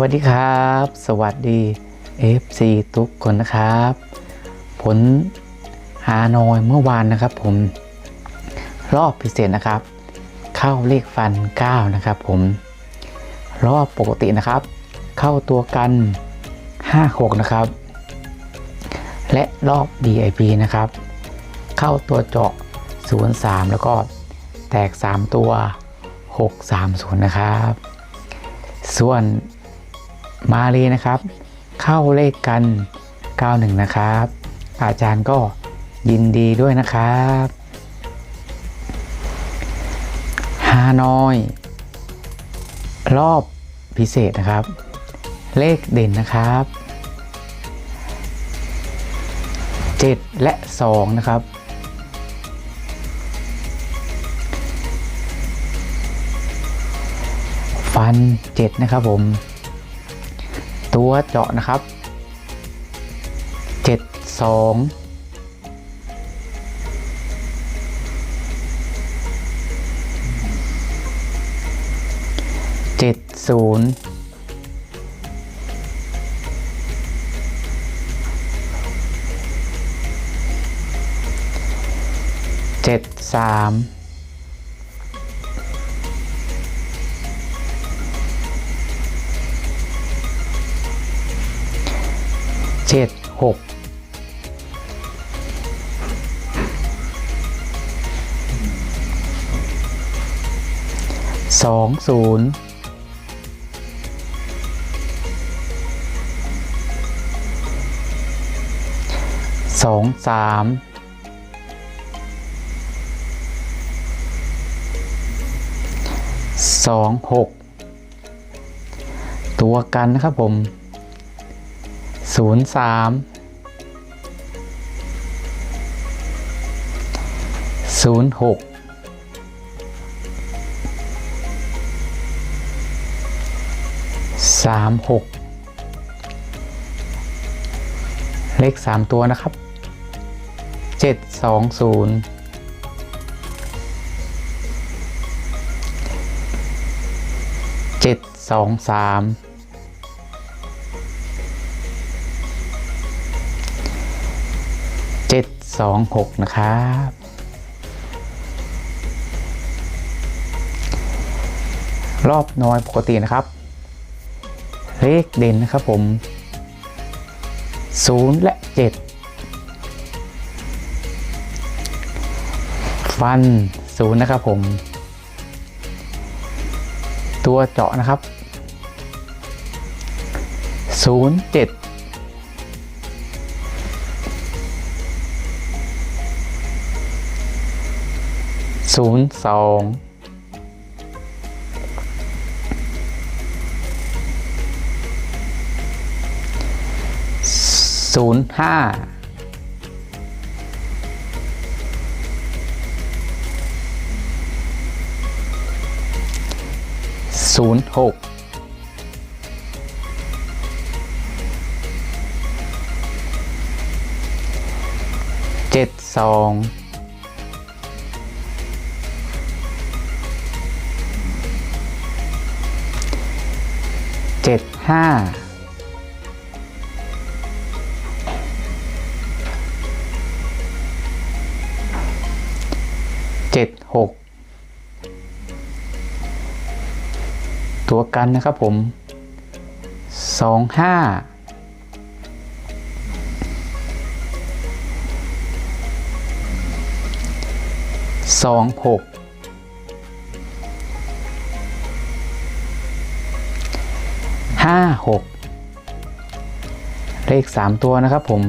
วัสดีครับ สวัสดี FC ทุกคนนะครับ ผลหานอยเมื่อวานนะครับ ผมรอบพิเศษนะครับ เข้าเลขฟัน 9 นะครับ ผม รอบปกตินะครับ เข้าตัวกัน 56 นะครับ และรอบ DIP นะครับ เข้าตัวเจาะ 03 แล้วก็แตก 3 ตัว 630 นะครับส่วน มาลีนะครับ เข้าเลขกัน 91 นะครับ อาจารย์ก็ยินดีด้วยนะครับฮานอย รอบพิเศษนะครับ เลขเด่นนะครับ 7 และ 2 นะครับฟัน 7 นะครับผม ตัวเจาะนะครับ 7 2 7 0 7 3เจ็ด เจ็ดหกสองศูนย์สองสามสองหกตัวกันนะครับผม ศูนย์สามศูนย์หกสามหกเลขสามตัวนะครับเจ็ดสองศูนย์เจ็ดสองสาม 26 นะครับ รอบน้อยปกตินะครับ เลขเด่นนะครับผม 0 และ 7 ฟัน 0 นะครับผม ตัวเจาะนะครับ 0 7 ศูนย์สองศูนย์ห้าศูนย์หกเจ็ดสอง ห้าเจ็ดหกตัวกันนะครับผมสองห้าสองหก ห้าหกเลขสามตัวนะครับผม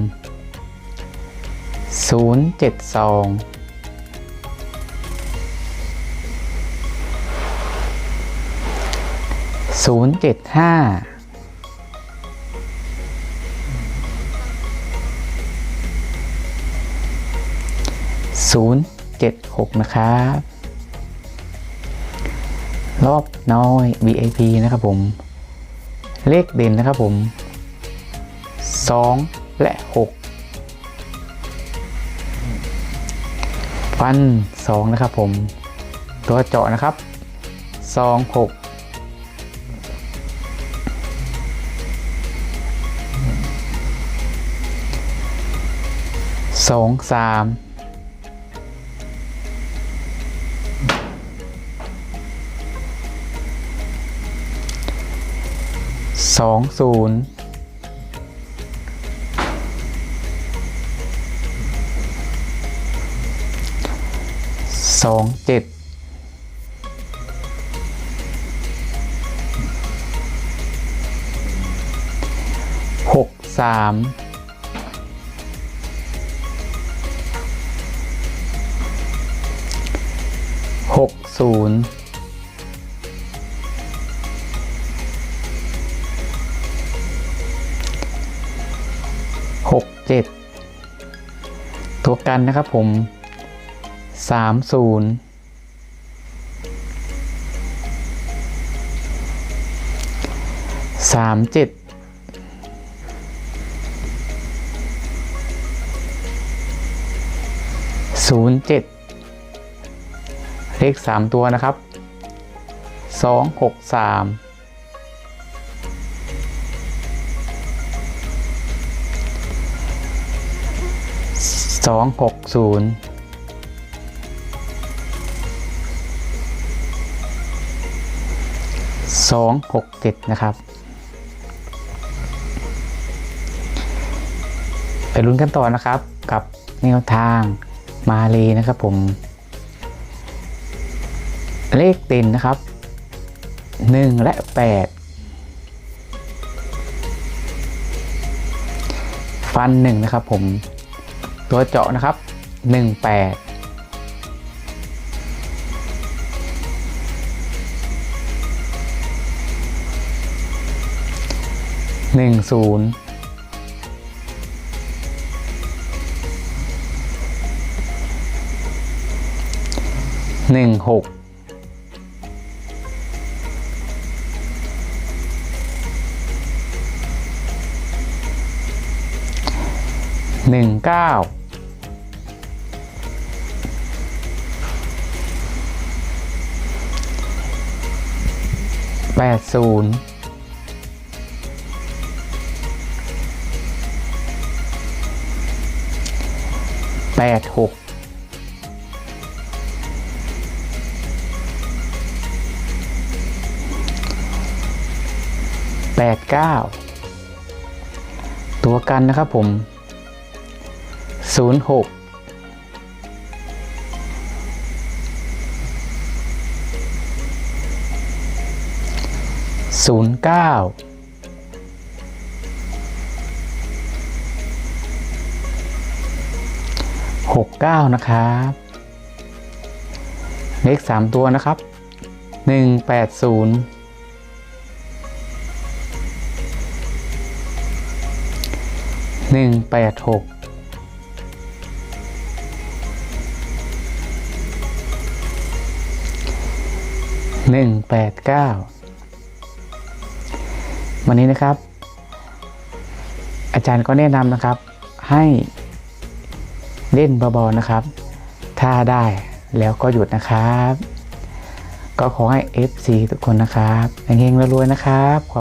ศูนย์เจ็ดสองศูนย์เจ็ดห้าศูนย์เจ็ดหกนะครับ รอบน้อย VIP นะครับผม เลขเด่นนะครับผม 2 และ 6 ฟัน 2 นะครับผม ตัวเจาะนะครับ 2 6สองสาม สองศูนย์สองเจ็ดหกสามหกศูนย์ 67 ตัวกันนะครับผม 30 37 07 เลข 3 ตัวนะครับ 263 สามสองหกศูนย์สองหกเจ็ดนะครับ ไปลุ้นกันต่อนะครับกับแนวทางมาลีนะครับผม เลขตินนะครับ 1 และ 8 ฟัน 1 นะครับผม ตัวเจาะนะครับ 1 8 1 0หนึ่งหกหนึ่งเก้า แปดศูนย์แปดหกแปดเก้าตัวกันนะครับผมศูนย์หก ศูนย์เก้าหกเก้านะครับ เลขสามตัวนะครับหนึ่งแปดศูนย์หนึ่งแปดหกหนึ่งแปดเก้า วันนี้นะครับ อาจารย์ก็แนะนำนะครับ ให้เล่นเบาๆนะครับ ถ้าได้แล้วก็หยุดนะครับ ก็ขอให้ FC ทุกคนนะครับเฮงๆรวยๆนะครับ